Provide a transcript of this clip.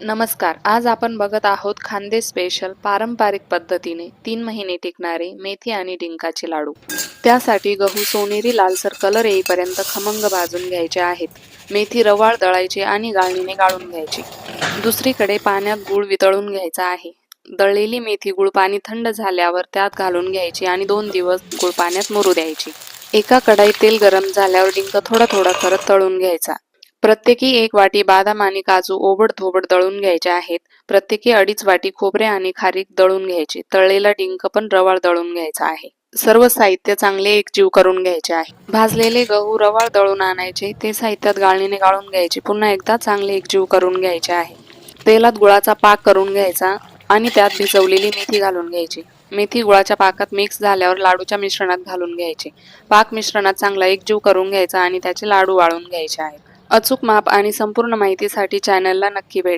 नमस्कार. आज आपण बघत आहोत खांदे स्पेशल पारंपरिक पद्धतीने तीन महिने टिकणारे मेथी आणि डिंकाचे लाडू. त्यासाठी गहू सोनेरी लालसर कलर येईपर्यंत खमंग भाजून घ्यायचे आहेत. मेथी रवाळ दळायची आणि गाळणीने गाळून घ्यायची. दुसरीकडे पाण्यात गूळ वितळून घ्यायचा आहे. दळलेली मेथी गुळ पाणी थंड झाल्यावर त्यात घालून घ्यायची आणि दोन दिवस गुळ पाण्यात मुरू द्यायची. एका कढईत तेल गरम झाल्यावर डिंक थोडा थोडा करत तळून घ्यायचा. प्रत्येकी एक वाटी बदाम आणि काजू ओबड धोबड दळून घ्यायचे आहेत. प्रत्येकी अडीच वाटी खोबरे आणि खारीक दळून घ्यायचे. तळलेला डिंक पण रवाळ दळून घ्यायचा आहे. सर्व साहित्य चांगले एकजीव करून घ्यायचे आहे. भाजलेले गहू रवाळ दळून आणायचे. ते साहित्यात गाळणीने गाळून घ्यायचे. पुन्हा एकदा चांगले एकजीव करून घ्यायचे आहे. तेलात गुळाचा पाक करून घ्यायचा आणि त्यात भिजवलेली मेथी घालून घ्यायची. मेथी गुळाच्या पाकात मिक्स झाल्यावर लाडूच्या मिश्रणात घालून घ्यायचे. पाक मिश्रणात चांगला एकजीव करून घ्यायचा आणि त्याचे लाडू वाळून घ्यायचे आहेत. अचूक माप आणि संपूर्ण माहितीसाठी चॅनलला नक्की भेट